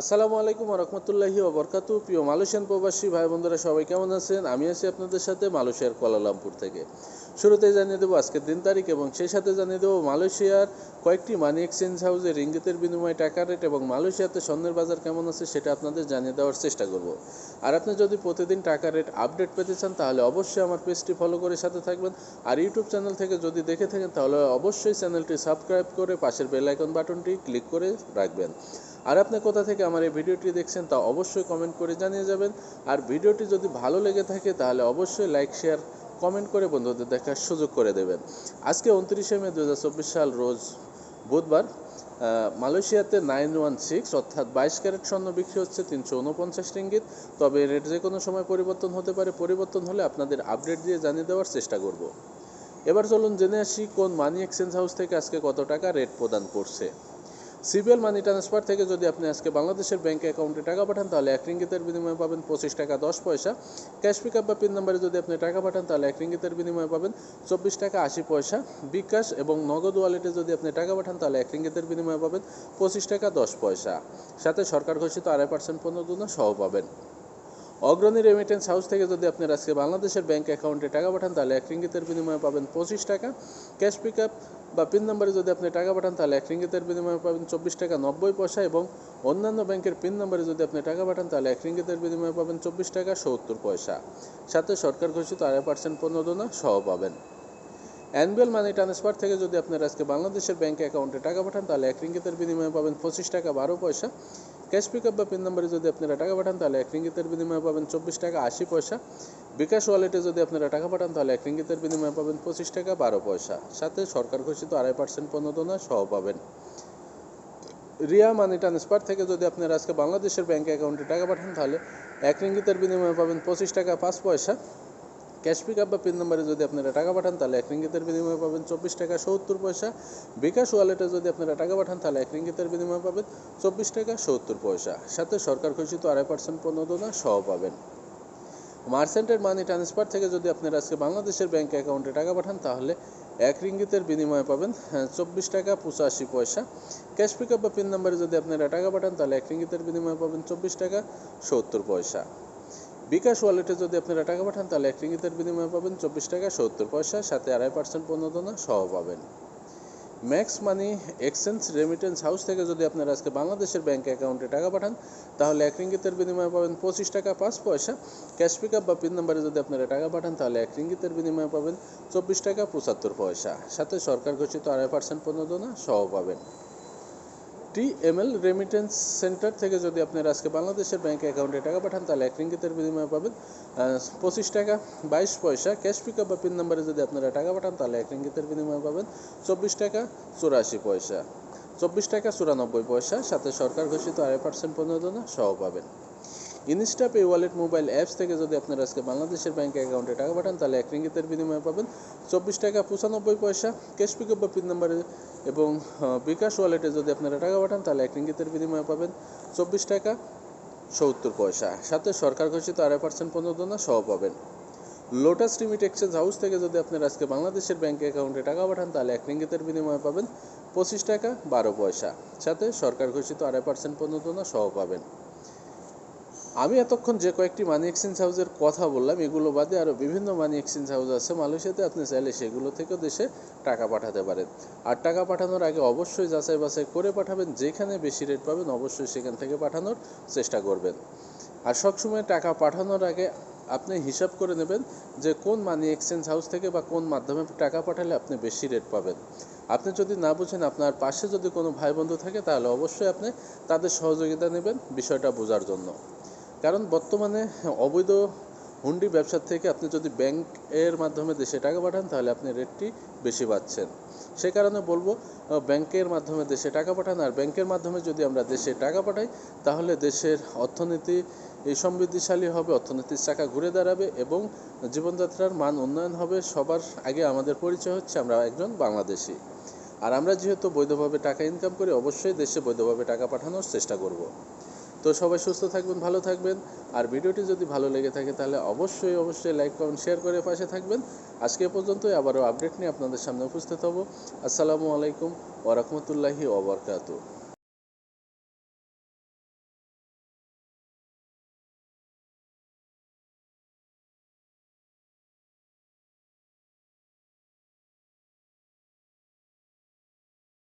আসসালামু আলাইকুম রহমতুল্লাহি ওবরকাতু প্রিয় মালয়েশিয়ান প্রবাসী ভাই বন্ধুরা সবাই কেমন আছেন? আমি আছি আপনাদের সাথে মালয়েশিয়ার কুয়ালালামপুর থেকে। শুরুতেই জানিয়ে দেবো আজকের দিন তারিখ এবং সেই সাথে জানিয়ে দেবো মালয়েশিয়ার কয়েকটি মানি এক্সচেঞ্জ হাউসে রিঙ্গিতের বিনিময়ে টাকা রেট এবং মালয়েশিয়াতে স্বর্ণের বাজার কেমন আছে সেটা আপনাদের জানিয়ে দেওয়ার চেষ্টা করব। আর আপনি যদি প্রতিদিন টাকা রেট আপডেট পেতে চান, তাহলে অবশ্যই আমার পেজটি ফলো করে সাথে থাকবেন। আর ইউটিউব চ্যানেল থেকে যদি দেখে থাকেন, তাহলে অবশ্যই চ্যানেলটি সাবস্ক্রাইব করে পাশের বেল আইকন বাটনটি ক্লিক করে রাখবেন। আর আপনি কোথা থেকে আমার এই ভিডিওটি দেখছেন তা অবশ্যই কমেন্ট করে জানিয়ে যাবেন। আর ভিডিওটি যদি ভালো লেগে থাকে, তাহলে অবশ্যই লাইক শেয়ার কমেন্ট করে বন্ধুদের দেখার সুযোগ করে দেবেন। আজকে উনত্রিশে মে দু হাজার চব্বিশ সাল রোজ বুধবার মালয়েশিয়াতে নাইন ওয়ান সিক্স অর্থাৎ বাইশ ক্যারেট স্বর্ণ বিক্রি হচ্ছে তিনশো উনপঞ্চাশ রিঙ্গিত। তবে রেট যে কোনো সময় পরিবর্তন হতে পারে। পরিবর্তন হলে আপনাদের আপডেট দিয়ে জানিয়ে দেওয়ার চেষ্টা করব। এবার চলুন জেনে আসি কোন মানি এক্সচেঞ্জ হাউস থেকে আজকে কত টাকা রেট প্রদান করছে। সিবিএল মানি ট্রান্সফার থেকে যদি আপনি আজকে বাংলাদেশের ব্যাঙ্কে অ্যাকাউন্টে টাকা পাঠান, তাহলে এক রিঙ্গিতের বিনিময়ে পাবেন পঁচিশ টাকা দশ পয়সা। ক্যাশ পিক আপ বা পিন নাম্বারে যদি আপনি টাকা পাঠান, তাহলে এক রিঙ্গিতের বিনিময়ে পাবেন চব্বিশ টাকা আশি পয়সা। বিকাশ এবং নগদ ওয়ালেটে যদি আপনি টাকা পাঠান, তাহলে এক রিঙ্গিতের বিনিময়ে পাবেন পঁচিশ টাকা দশ পয়সা। সাথে সরকার ঘোষিত আড়াই পার্সেন্ট পণ্য দুধ সহ পাবেন। অগ্রণী রেমিটেন্স হাউস থেকে যদি আপনি আজকে বাংলাদেশের ব্যাংক অ্যাকাউন্টে টাকা পাঠান, তাহলে এক রিঙ্গিতের বিনিময়ে পাবেন পঁচিশ টাকা। ক্যাশ পিক আপ বা পিন নাম্বারে যদি আপনি টাকা পাঠান, তাহলে এক রিঙ্গিতের বিনিময়ে পাবেন চব্বিশ টাকা নব্বই পয়সা এবং অন্যান্য ব্যাংকের পিন নম্বরে যদি আপনি টাকা পাঠান, তাহলে এক রিঙ্গিতের বিনিময়ে পাবেন চব্বিশ টাকা সত্তর পয়সা। সাথে সরকার ঘোষিত আড়াই পার্সেন্ট প্রণোদনা সহ পাবেন। অ্যানুয়াল মানি ট্রান্সফার থেকে যদি আপনার আজকে বাংলাদেশের ব্যাংক অ্যাকাউন্টে টাকা পাঠান, তাহলে এক রিঙ্গিতের বিনিময়ে পাবেন পঁচিশ টাকা বারো পয়সা। ক্যাশ পিক আপ বা পিন নাম্বারে যদি আপনারা টাকা পাঠান, তাহলে এক রিঙ্গিতের বিনিময়ে পাবেন চব্বিশ টাকা আশি পয়সা। বিকাশ ওয়ালেটে যদি আপনারা টাকা পাঠান, তাহলে এক রিঙ্গিতের বিনিময়ে পাবেন পঁচিশ টাকা বারো পয়সা। সাথে সরকার ঘোষিত আড়াই পার্সেন্ট প্রণোদনা সহ পাবেন। রিয়া মানি ট্রান্সফার থেকে যদি আপনারা আজকে বাংলাদেশের ব্যাঙ্ক অ্যাকাউন্টে টাকা পাঠান, তাহলে এক রিঙ্গিতের বিনিময়ে পাবেন পঁচিশ টাকা পাঁচ পয়সা। ক্যাশ পিক আপ বা পিন নাম্বারে যদি আপনারা টাকা পাঠান, তাহলে এক রিঙ্গিতের বিনিময়ে পাবেন চব্বিশ টাকা সত্তর পয়সা। বিকাশ ওয়ালেটে যদি আপনারা টাকা পাঠান, তাহলে এক রিঙ্গিতের বিনিময়ে পাবেন চব্বিশ টাকা সত্তর পয়সা। সাথে সরকার ঘোষিত আড়াই পার্সেন্ট প্রণোদনা সহ পাবেন। মার্সেন্টের মানি ট্রান্সফার থেকে যদি আপনারা আজকে বাংলাদেশের ব্যাংক অ্যাকাউন্টে টাকা পাঠান, তাহলে এক রিঙ্গিতের বিনিময়ে পাবেন চব্বিশ টাকা পঁচাশি পয়সা। ক্যাশ পিক আপ বা পিন নাম্বারে যদি আপনারা টাকা পাঠান, তাহলে এক রিঙ্গিতের বিনিময়ে পাবেন চব্বিশ টাকা সত্তর পয়সা। বিকাশ ওয়ালেটে যদি আপনারা টাকা পাঠান, তাহলে এক রিঙ্গিতের বিনিময়ে পাবেন চব্বিশ টাকা, সত্তর পয়সা, সাথে আড়াই পার্সেন্ট প্রণোদনা সহ পাবেন। Max money exchange remittance house থেকে যদি আপনারা আজকে বাংলাদেশের ব্যাঙ্ক অ্যাকাউন্টে টাকা পাঠান, তাহলে এক রিঙ্গিতের বিনিময়ে পাবেন পঁচিশ টাকা, পাঁচ পয়সা। ক্যাশ পিক আপ বা পিন নাম্বারে যদি আপনারা টাকা পাঠান, তাহলে এক রিঙ্গিতের বিনিময়ে পাবেন চব্বিশ টাকা, পঁচাত্তর পয়সা। সাথে সরকার ঘোষিত আড়াই পার্সেন্ট প্রণোদনা সহ পাবেন। টিএমএল রেমিটেন্স সেন্টার থেকে যদি আপনারা আজকে বাংলাদেশের ব্যাংক অ্যাকাউন্টে টাকা পাঠান, তাহলে এক রিঙ্গিতের বিনিময়ে পাবেন পঁচিশ টাকা, বাইশ পয়সা ক্যাশ পিক বা পিন নাম্বারে যদি আপনারা টাকা পাঠান, তাহলে এক রিঙ্গিতের বিনিময়ে পাবেন চব্বিশ টাকা, চুরাশি পয়সা। চব্বিশ টাকা, চুরানব্বই পয়সা, সাথে সরকার ঘোষিত আড়াই পার্সেন্ট প্রণোদনা, সহ পাবেন। Insta pay wallet mobile apps থেকে যদি আপনারা আজকে বাংলাদেশের ব্যাংক অ্যাকাউন্টে টাকা পাঠান, তাহলে এক রিঙ্গিতের বিনিময়ে পাবেন চব্বিশ টাকা পঁচানব্বই পয়সা ক্যাশ পিক আপ বা পিন নাম্বারে এবং বিকাশ ওয়ালেটে যদি আপনারা টাকা পাঠান, তাহলে এক রিঙ্গিতের বিনিময়ে পাবেন চব্বিশ টাকা সত্তর পয়সা। সাথে সরকার ঘোষিত আড়াই পার্সেন্ট প্রণোদনা সহ পাবেন। লোটাস রিমিট এক্সচেঞ্জ হাউস থেকে যদি আপনারা আজকে বাংলাদেশের ব্যাংক অ্যাকাউন্টে টাকা পাঠান, তাহলে এক রিঙ্গিতের বিনিময়ে পাবেন পঁচিশ টাকা বারো পয়সা। সাথে সরকার ঘোষিত আড়াই পার্সেন্ট প্রণোদনা সহ পাবেন। আমি এতক্ষণ যে কয়েকটি মানি এক্সচেঞ্জ হাউসের কথা বললাম, এগুলো বাদে আরও বিভিন্ন মানি এক্সচেঞ্জ হাউস আছে মালয়েশিয়াতে, আপনি চাইলে সেগুলো থেকেও দেশে টাকা পাঠাতে পারেন। আর টাকা পাঠানোর আগে অবশ্যই যাচাই বাছাই করে পাঠাবেন, যেখানে বেশি রেট পাবেন অবশ্যই সেখান থেকে পাঠানোর চেষ্টা করবেন। আর সবসময় টাকা পাঠানোর আগে আপনি হিসাব করে নেবেন যে কোন মানি এক্সচেঞ্জ হাউস থেকে বা কোন মাধ্যমে টাকা পাঠালে আপনি বেশি রেট পাবেন। আপনি যদি না বুঝেন, আপনার পাশে যদি কোনো ভাই বন্ধু থাকে, তাহলে অবশ্যই আপনি তাদের সহযোগিতা নেবেন বিষয়টা বোঝার জন্য। কারণ বর্তমানে অবৈধ হুন্ডি ব্যবসার থেকে আপনি যদি ব্যাংক এর মাধ্যমে দেশে টাকা পাঠান, তাহলে আপনি রেটটি বেশি পাচ্ছেন। সে কারণে বলব ব্যাংকের মাধ্যমে দেশে টাকা পাঠান, আর ব্যাংকের মাধ্যমে যদি আমরা দেশে টাকা পাঠাই, তাহলে দেশের অর্থনীতি এই সমৃদ্ধিশালী হবে, অর্থনীতির চাকা ঘুরে দাঁড়াবে এবং জীবনযাত্রার মান উন্নয়ন হবে। সবার আগে আমাদের পরিচয় হচ্ছে, আমরা একজন বাংলাদেশি। আর আমরা যেহেতু বৈধভাবে টাকা ইনকাম করি, অবশ্যই দেশে বৈধভাবে টাকা পাঠানোর চেষ্টা করব। তো সবাই সুস্থ থাকবেন, ভালো থাকবেন। আর ভিডিওটি যদি ভালো লেগে থাকে তাহলে অবশ্যই অবশ্যই লাইক কমেন্ট শেয়ার করে পাশে থাকবেন। আজকে পর্যন্তই, আবারও আপডেট নিয়ে আপনাদের সামনে উপস্থিত হব। আসসালামু আলাইকুম ওরহমতুল্লাহি ওবরকাতু